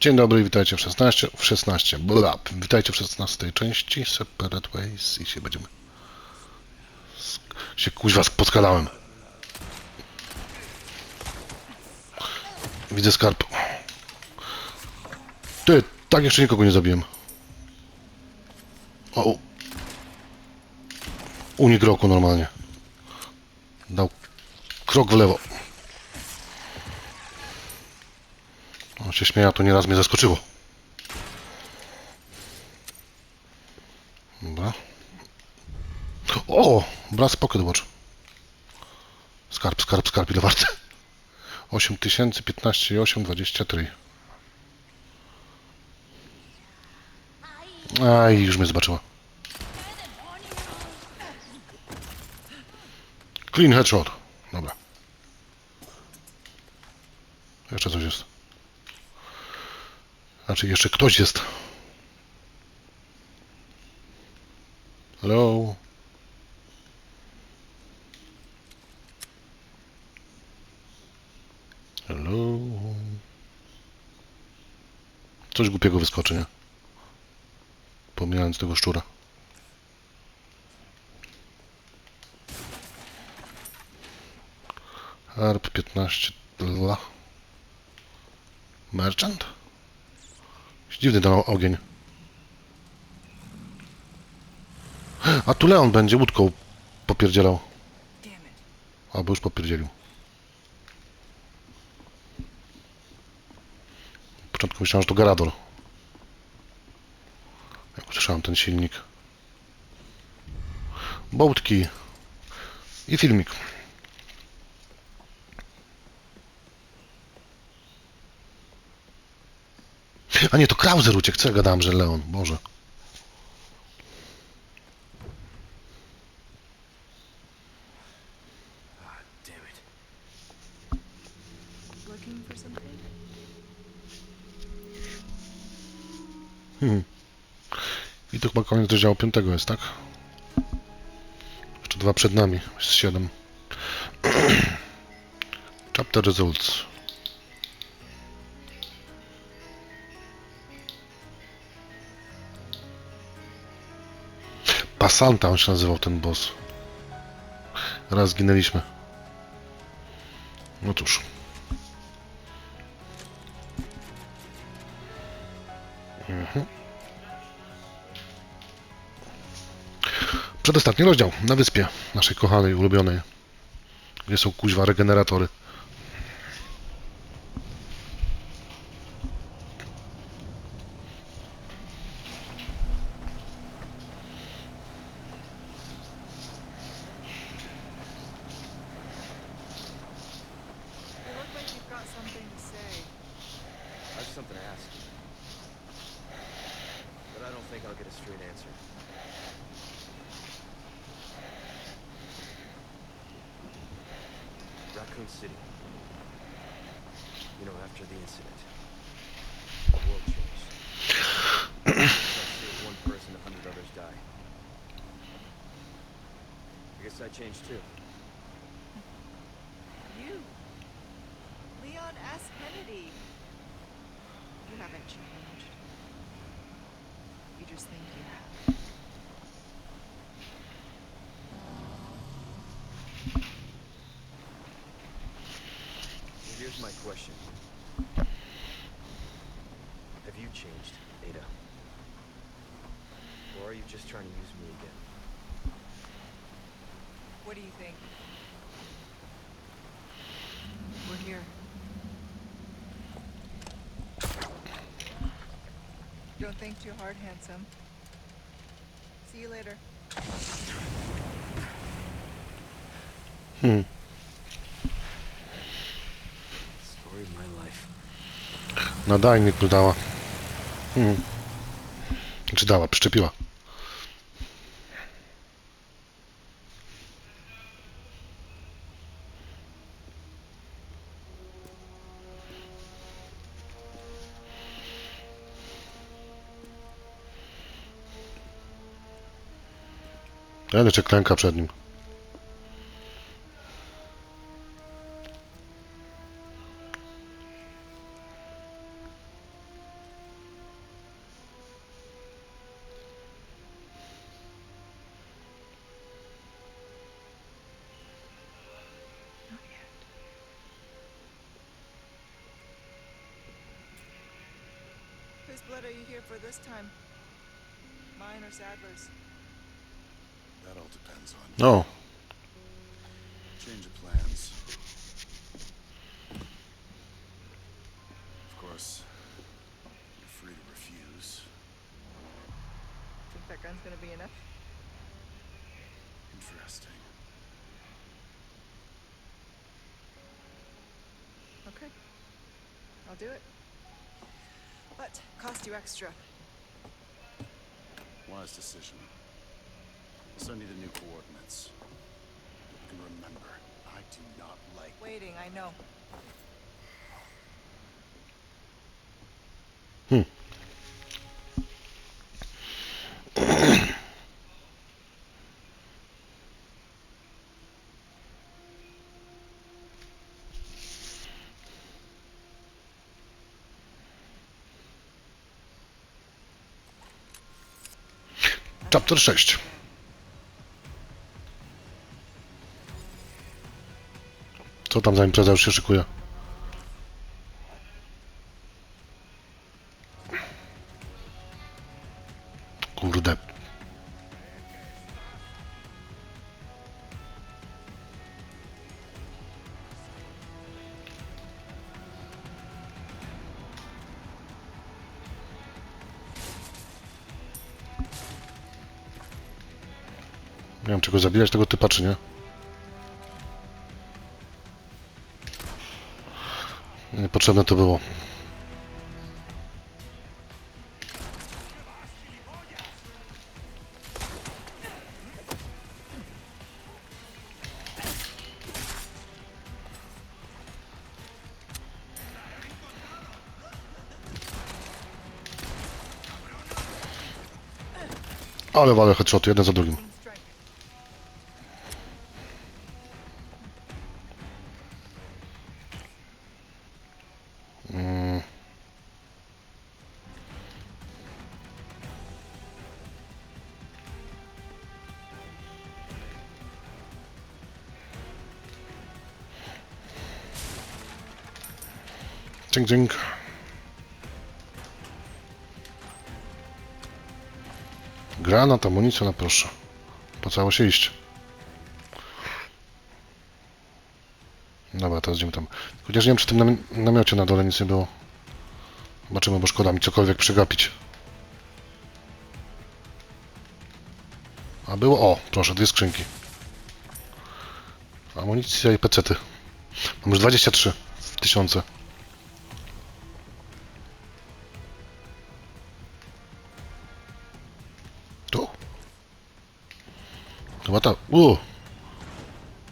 Dzień dobry, witajcie w 16, w 16, bla, witajcie w 16 części Separate Ways i się będziemy... się kuźwa podskadałem. Widzę skarb. Ty, tak jeszcze nikogo nie zabiłem. O, unik roku normalnie. Dał krok w lewo. On się śmieja, to nieraz mnie zaskoczyło. Dobra. O! Brass Pocket Watch. Skarb, skarb, skarb, ile warte? 8000, 15 i 8, 23. Aj, już mnie zobaczyła. Clean headshot. Dobra. Jeszcze coś jest. Znaczy, jeszcze ktoś jest. Hello? Hello? Coś głupiego wyskoczy, nie? Pomijając tego szczura. Harp 15 dla. Merchant? Dziwny ten ogień. A tu Leon będzie łódką popierdzielał. Albo już popierdzielił. Na początku myślałem, że to Garador. Jak usłyszałem ten silnik. Bołtki. I filmik. A nie, to Krauser uciekł. Co ja gadałem, że Leon? Boże. Something? I to chyba koniec rozdziału piątego jest, tak? Jeszcze dwa przed nami. Jest siedem. Chapter results. Pasanta on się nazywał ten boss. Raz zginęliśmy. No cóż. Mhm. Przedostatni rozdział na wyspie naszej kochanej, ulubionej. Gdzie są kuźwa regeneratory. Something to ask. But I don't think I'll get a straight answer. Raccoon City. You know, after the incident, the world changed. One person, a hundred others die. I guess I changed too. You. Leon S. Kennedy. You haven't changed. You just think you have. Here's my question. Have you changed, Ada? Or are you just trying to use me again? What do you think? Don't think too hard, handsome. See you later. Hmm. Story of my life. Nadajnik mu dała. Hmm. Czy dała? Przyczepiła. Ale czy klęka przed nim. Whose blood are you here for this time? Mine or Sadler's? That all depends on No, change of plans. Of course, you're free to refuse. Think that gun's gonna be enough? Interesting. Okay. I'll do it. But cost you extra. Wise decision. I'll send you the new coordinates. And remember, I do not like Waiting, I know. Hmm. chapter 6. Co tam za impreza już się szykuje? Kurde. Nie wiem, czego zabijać tego typa, czy nie. Niepotrzebne to było. Ale walę headshoty, jeden za drugim. Dzięk, dzięk. Granat, amunicja, no proszę. Pocało się iść. Dobra, teraz idziemy tam. Chociaż nie wiem, czy w tym nami- namiocie na dole nic nie było. Zobaczymy, bo szkoda mi cokolwiek przegapić. A było, o, proszę, dwie skrzynki. Amunicja i pecety. Mam już 23 tysiące. Chyba ta, u.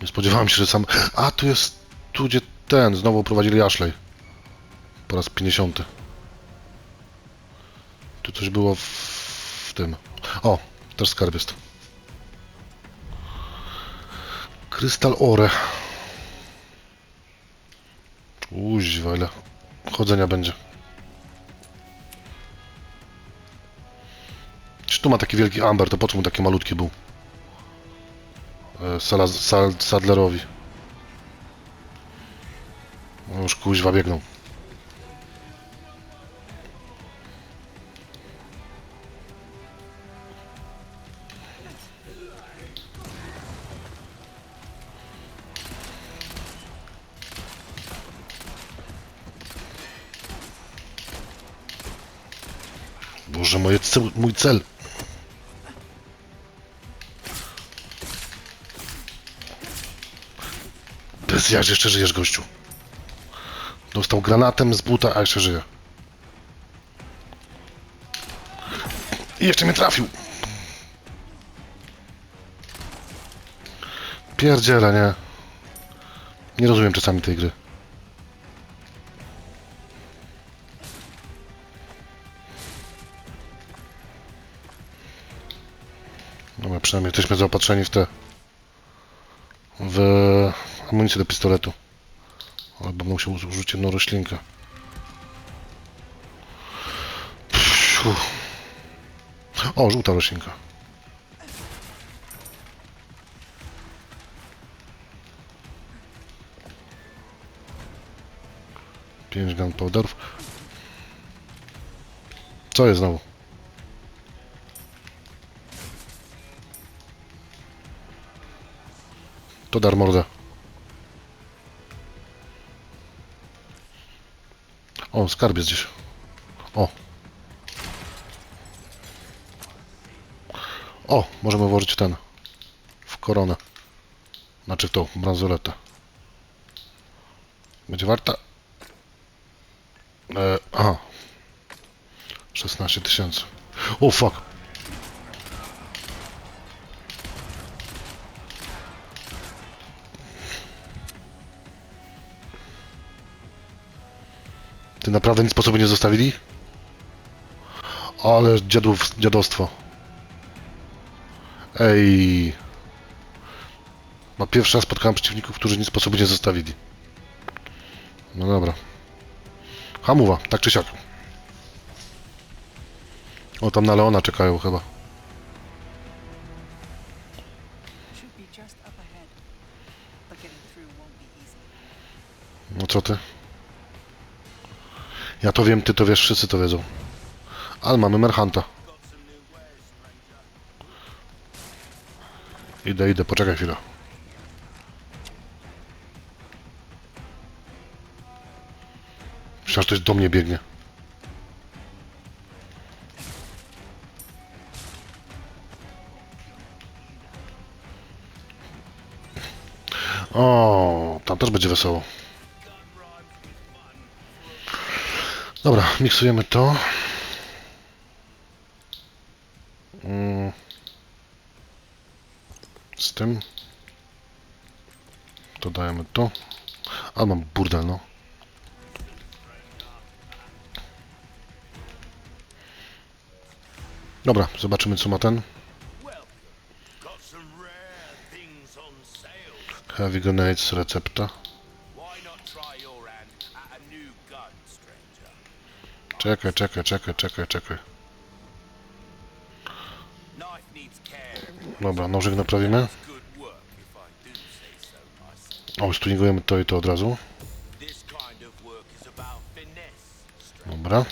Nie spodziewałem się, że sam... A, tu jest... Tu, gdzie ten, znowu prowadzili Ashley. Po raz 50. Tu coś było w, w tym. O, też skarb jest. Krystal Ore. Uźwa, ile chodzenia będzie. Czy tu ma taki wielki amber, to po co mu taki malutki był? E, Sadlerowi. No już kuźwa biegną. Boże, moje mój cel. Jaż jeszcze żyjesz, gościu. Dostał granatem z buta, a jeszcze żyje. I jeszcze mnie trafił. Pierdziele, nie? Nie rozumiem czasami tej gry. Dobra, przynajmniej jesteśmy zaopatrzeni w te... w amunicję do pistoletu. Albo musiał użyć jedną roślinkę. Psiu. O, żółta roślinka. Pięć gunpowderów. Co jest znowu? To dar mordę. O, skarb jest gdzieś. O. O, możemy włożyć ten. W koronę. Znaczy w tą bransoletę. Będzie warta? E, aha. 16 tysięcy. O, fuck. Ty naprawdę nic po sobie nie zostawili? Ale dziadów, dziadostwo. Ej. No pierwszy raz spotkałem przeciwników, którzy nic po sobie nie zostawili. No dobra. Hamuwa, tak czy siak. O, tam na Leona czekają chyba. No co ty? Ja to wiem, ty to wiesz, wszyscy to wiedzą. Ale mamy Merchanta. Idę, idę, poczekaj chwilę. Myślałem, że ktoś do mnie biegnie. O, tam też będzie wesoło. Dobra, miksujemy to. Mm. Z tym. Dodajemy to. A mam burdel, no. Dobra, zobaczymy co ma ten. Heavy Grenades, recepta. Czekaj, czekaj, czekaj, czekaj, czekaj. Dobra, nożyk naprawimy. O, stuningujemy to i to od razu. Dobra.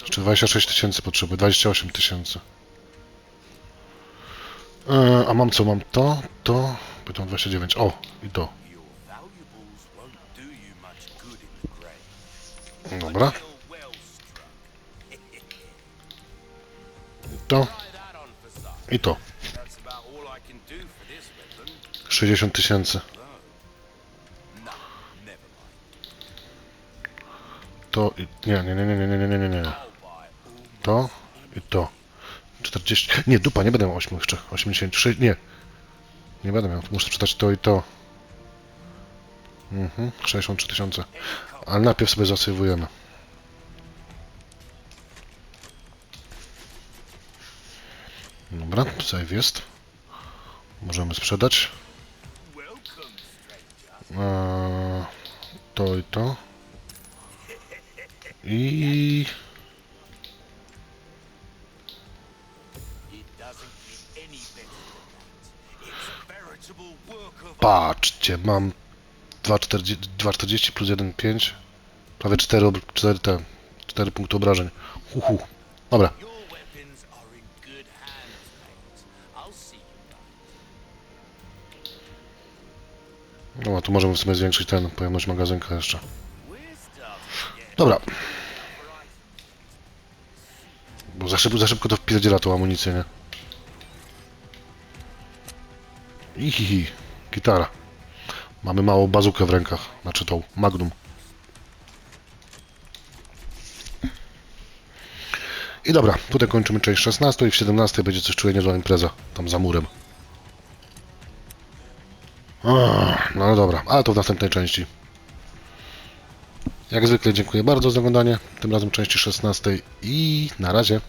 Jeszcze 26 tysięcy potrzeby, 28 tysięcy. E, a mam co? Mam to, to, pytam 29. O, i to. Dobra. I to, i to. That's about all I can do for this weapon. 60 tysięcy. To i... Nie, nie, nie, nie, nie, nie, nie, nie, nie. To i to. 40... Nie, dupa, nie będę miał 8 jeszcze. 86... Nie. Nie będę miał. Muszę sprzedać to i to. Mhm, 63 tysiące. Ale najpierw sobie zasejwujemy. Dobra, save jest. Możemy sprzedać. Eee, to i to. I... Patrzcie, mam 2,40 2,40 plus 1,5. Prawie 4, ob- 4, te, 4 punkty obrażeń. Uhu. Dobra, no, tu możemy w sumie zwiększyć ten, pojemność magazynka jeszcze. Dobra. Bo za szybko, za szybko to wpierdziela tą amunicję, nie? Ihihi, gitara. Mamy małą bazukę w rękach, znaczy tą Magnum. I dobra, tutaj kończymy część 16 i w 17 będzie coś czuję niezła impreza, tam za murem. No dobra, ale to w następnej części. Jak zwykle dziękuję bardzo za oglądanie, tym razem części 16 i na razie.